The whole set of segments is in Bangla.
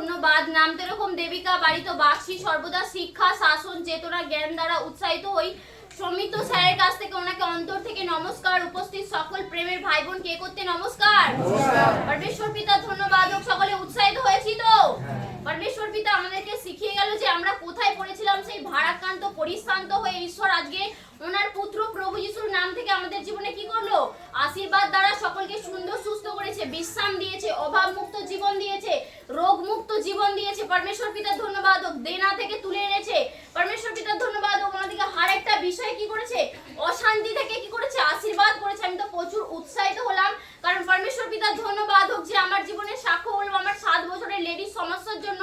ধন্যবাদ নামতে রকম দেবিকা বাড়িত বাক্সি সর্বদা শিক্ষা শাসন চেতনা জ্ঞান দ্বারা উৎসাহিত হই। সমিত স্যারের কাছ থেকে ওনাকে অন্তর থেকে নমস্কার। উপস্থিত সকল প্রেমের ভাই বোন কে করতে নমস্কার? পরমেশ্বর পিতা ধন্যবাদ। হোক সকলে উৎসাহিত হয়েছি তো? হ্যাঁ। পরমেশ্বর পিতা আমাদেরকে শিখিয়ে গেল যে আমরা কোথায় পড়েছিলাম সেই ভারাক্রান্ত পরিশ্রান্ত হয়ে ঈশ্বর আজকে ওনার পুত্র প্রভু দেনা থেকে তুলে এনেছে। পরমেশ্বর পিতার ধন্যবাদ ওনাদেরকে হার একটা বিষয় কি করেছে? অশান্তি থেকে কি করেছে? আশীর্বাদ করেছে। আমি তো প্রচুর উৎসাহিত হলাম। কারণ পরমেশ্বর পিতার ধন্যবাদ হোক যে আমার জীবনে সাক্ষ্য হলো আমার সাত বছরের লেডিস সমস্যার জন্য।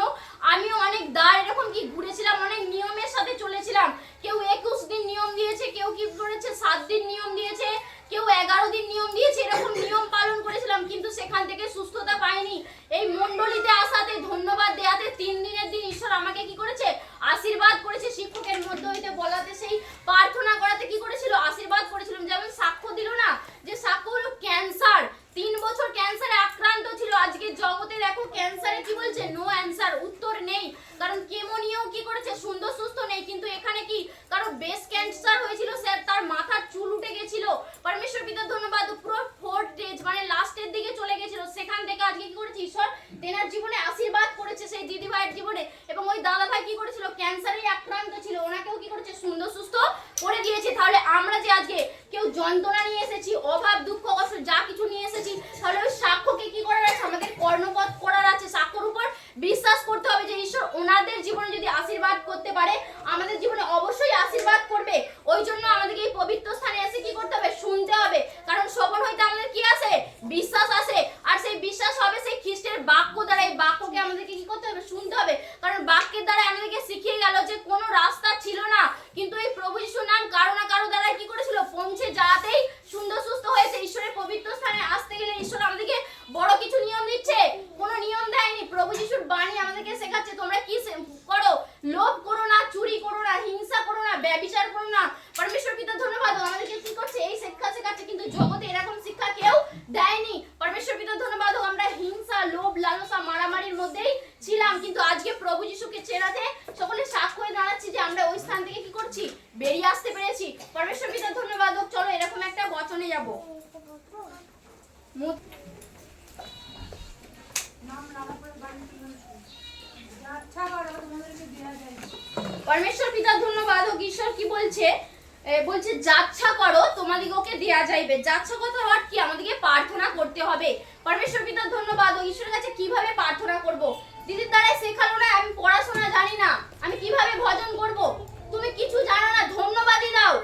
আমিও অনেক দ্বার এরকম কি ঘুরেছিলাম, অনেক নিয়মের সাথে চলেছিলাম। কেউ একুশ দিন নিয়ম দিয়েছে, কেউ কি করেছে? সাত দিন নিয়ম দিয়েছে, কেউ এগারো দিন নিয়ম দিয়েছে, এরকম নিয়ম পালন করেছিলাম কিন্তু সেখান থেকে সুস্থতা পাইনি এই মন্ডলীতে আসাতে ধন্যবাদ দেয়াতে তিন দিনের দিন ঈশ্বর আমাকে কি করেছে আশীর্বাদ করেছে শিক্ষকের মধ্যে হইতে বলাতে সেই প্রার্থনা করাতে কি করেছিল আশীর্বাদ করেছিলাম যেমন সাক্ষ্য দিল না যে সাক্ষ্য হলো ক্যান্সার তিন বছর ক্যান্সারে আক্রান্ত ছিল আজকে জগতে দেখো ক্যান্সারে কি বলছে নো অ্যান্সার উত্তর নেই কারণ কেমো নিয়েও কি করেছে সুন্দর সুস্থ নেই কিন্তু এখানে কি কারও বেস ক্যান্সার হয়েছিল স্যার তার মাথার চুল উঠে গেছিল পরমেশ্বর পিতার ধন্যবাদ পুরো ফোর্থ স্টেজ মানে লাস্টের দিকে চলে গেছিল সেখান থেকে আজকে কি করেছে ঈশ্বর তেনার জীবনে আশীর্বাদ করেছে সেই দিদি ভাইয়ের জীবনে। এবং ওই দাদা ভাই কি করেছিল? ক্যান্সারে আক্রান্ত ছিল। ওনাকেও কি করেছে? সুন্দর, সুস্থ করে দিয়েছে। তাহলে আমরা যে আজকে কেউ যন্ত্রণা নিয়ে এসেছি অভাব দুঃখ কষ্ট যা কিছু নিয়ে এসেছি তাহলে ওই সাক্ষ্যকে কি করার আছে আমাদের কর্ণপথ করার আছে সাক্ষ্যর উপর বিশ্বাস করতে হবে যে ঈশ্বর ওনাদের জীবনে যদি আশীর্বাদ করতে পারে আমাদের জীবনে অবশ্যই আশীর্বাদ করবে ওই জন্য আমাদেরকে এই পবিত্র স্থানে এসে কি করতে হবে শুনতে হবে কারণ শ্রবণ হইতে আমাদের কি আসে বিশ্বাস আসে আর সেই বিশ্বাস হবে সেই খ্রিস্টের বাক্য দ্বারা এই বাক্যকে আমাদেরকে কি করতে হবে শুনতে হবে কারণ দ্বারা আমাদেরকে শিখিয়ে গেল যে কোনো রাস্তা ছিল না। কিন্তু এই প্রভু যিশুর নাম কারও না কারও দ্বারা কি করেছিল? পৌঁছে যাতেই সুন্দর সুস্থ হয়েছে ঈশ্বরের পবিত্র স্থানে আসতে গেলে ঈশ্বর আমাদেরকে বড় কিছু নিয়ম দিচ্ছে কোনো নিয়ম দেয়নি প্রভু যিশুর বাণী আমাদেরকে শেখাচ্ছে তোমরা কি সে- করো লোভ করো না চুরি করো না হিংসা করো না ব্যভিচার করো না পরমেশ্বর পিতা ধন্যবাদ ও আমাদেরকে কি করছে এই শিক্ষা শেখাচ্ছে কিন্তু জগতে এরকম শিক্ষা কেউ দেয়নি পরমেশ্বর পিতা ধন্যবাদ ও আমরা হিংসা লোভ লালসা মারামারির মধ্যেই ছিলাম কিন্তু আজকে প্রভু যিশুকে সকলে সাক্ষ্য হয়ে দাঁড়াচ্ছি যে আমরা ওই স্থান থেকে কি করছি? বেরিয়ে আসতে পেরেছি। পরমেশ্বর পিতা, ধন্যবাদ হোক। চলো, এরকম একটা বচনে যাব। পরমেশ্বর পিতা, ধন্যবাদ হোক। ঈশ্বর কি বলছে? বলছে, যাচ্ছা করো, তোমাদিগকে দেয়া যাইবে। যাচ্ছা কথা অর্থ কি? আমাদেরকে প্রার্থনা করতে হবে। পরমেশ্বর পিতা, ধন্যবাদ হোক। ঈশ্বরের কাছে কীভাবে প্রার্থনা করব? দিদির দ্বারাই শেখালো না, আমি পড়াশোনা জানি না। আমি কীভাবে ভজন করব? তুমি কিছু জানো না, ধন্যবাদই দাও।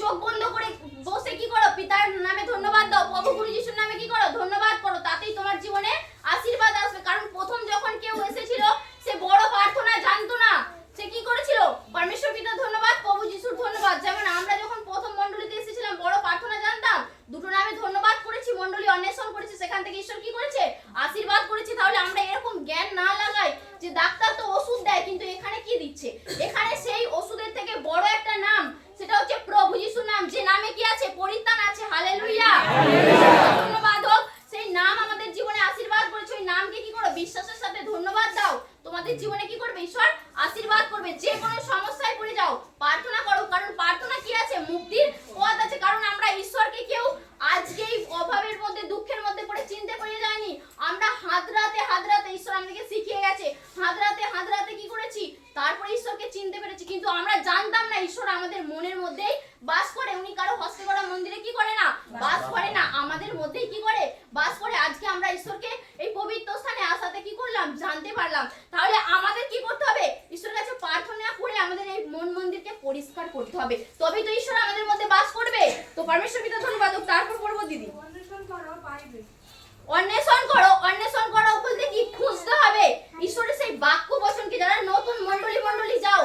চোখ বন্ধ করে বসে কি করো পিতার নামে ধন্যবাদ দাও প্রভু গুরু যিশুর নামে কি করো ধন্যবাদ করো তাতেই তোমার জীবনে আশীর্বাদ আসবে কারণ প্রথম যখন কেউ এসেছিল সে বড় প্রার্থনা জানতো না সে কি করেছিল পরমেশ্বর পিতার ধন্যবাদ প্রভু যিশুর ধন্যবাদ যেমন আমরা যখন প্রথম মণ্ডলীতে এসেছিলাম বড় প্রার্থনা জানতাম দুটো নামে ধন্যবাদ করেছি মণ্ডলী অন্বেষণ করেছি সেখান থেকে ঈশ্বর কি করেছে আশীর্বাদ করেছি তাহলে আমরা এরকম জ্ঞান না লাগাই যে ডাক্তার তো ওষুধ দেয়, কিন্তু এখানে কি দিচ্ছে? এখানে সেই ওষুধের থেকে বড় একটা নাম, সেটা হচ্ছে প্রভু যিশুর নাম। যে নামে কি আছে? পরিত্রাণ আছে। হালেলুইয়া ধন্যবাদ হোক। সেই নাম আমাদের জীবনে আশীর্বাদ করেছে। ওই নামকে কি করো? বিশ্বাসের সাথে ধন্যবাদ দাও। তোমাদের জীবনে কি করবে ঈশ্বর আশীর্বাদ করবে যে কোনো সমস্যায় পড়ে যাও প্রার্থনা করো কারণ প্রার্থনা কি আছে মুক্তির পথ আছে কারণ আমরা ঈশ্বরকে কেউ আজকেই অভাবের মধ্যে দুঃখের মধ্যে পড়ে চিনতে পেরে যায়নি আমরা হাতরাতে হাতরাতে ঈশ্বর আমাদেরকে শিখিয়ে গেছে হাতরাতে হাতরাতে কি করেছি তারপরে ঈশ্বরকে চিনতে পেরেছি কিন্তু আমরা জানতাম না ঈশ্বর আমাদের মনের মধ্যেই বাস করে। উনি কারও হস্তে করা মন্দিরে কি করে না? বাস করে না। আমাদের মধ্যেই কি করে? বাস করে। আজকে আমরা ঈশ্বরকে এই পবিত্র স্থানে আসাতে কি করলাম? জানতে পারলাম। তাহলে আমাদের কি করতে হবে? ঈশ্বরের কাছে প্রার্থনা করে আমাদের এই মন মন্দিরকে পরিষ্কার করতে হবে। তবেই তো ঈশ্বর আমাদের মধ্যে বাস করবে। তো পরমেশ্বর পিতা ধন্যবাদ। তারপর পড়ব দিদি। অন্বেষণ করো অন্বেষণ করো বলতে কি খুঁজতে হবে ঈশ্বরের সেই বাক্য বচনকে যারা নতুন মণ্ডলী মণ্ডলী যাও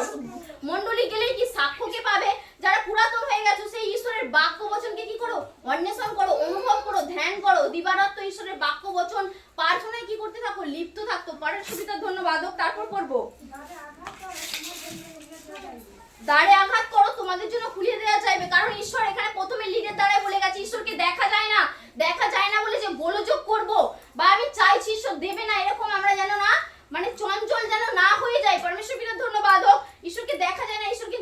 মণ্ডলী গেলে কি সাক্ষ্যকে পাবে যারা পুরাতন হয়ে গেছো সেই ঈশ্বরের বাক্য বচনকে কি করো? অন্বেষণ করো, অনুভব করো, ধ্যান করো। দিবারাত্র ঈশ্বরের বাক্য বচন প্রার্থনায় কি করতে থাকো? লিপ্ত থাকতো পরের সুবিধা, ধন্যবাদ। তারপর পড়ব। দাঁড়ে আঘাত করো, তোমাদের জন্য খুলে দেওয়া যাবে কারণ ঈশ্বর এখানে প্রথমে লিডের দ্বারা বলে গেছে, ঈশ্বরকে দেখা যায় না। দেখা যায় না বলে যে গোলযোগ করব। বা আমি চাইছি, ঈশ্বর দেবে না। এরকম আমরা যেন না মানে চঞ্চল যেন না হয়ে যায় পরমেশ্বর পিতার ধন্যবাদ হোক ঈশ্বরকে দেখা যায় না ঈশ্বরকে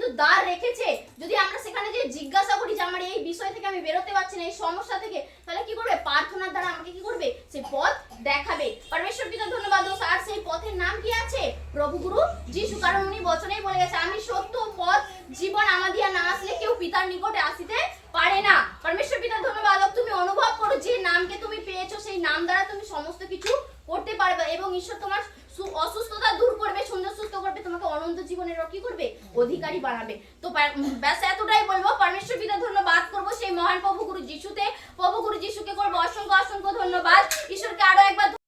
প্রভু গুরু যিশু কারণ উনি বচনেই বলে গেছে আমি সত্য পথ জীবন আমাদিয়া না আসলে কেউ পিতার নিকটে আসিতে পারে না। পরমেশ্বর পিতা, ধন্যবাদ। তুমি অনুভব করো যে নামকে তুমি পেয়েছ, সেই নাম দ্বারা তুমি সমস্ত কিছু করতে পারবে এবং ঈশ্বর তোমার অসুস্থতা দূর করবে, সুন্দর সুস্থ করবে, তোমাকে অনন্ত জীবনের কি করবে, অধিকারী বানাবে। তো ব্যাস এতটাই বলব। পরমেশ্বর পিতা, ধন্যবাদ করব সেই মহান প্রভু গুরু যিশুতে। প্রভু গুরু যিশুকে করব অসংখ্য অসংখ্য ধন্যবাদ। ঈশ্বরকে আরও একবার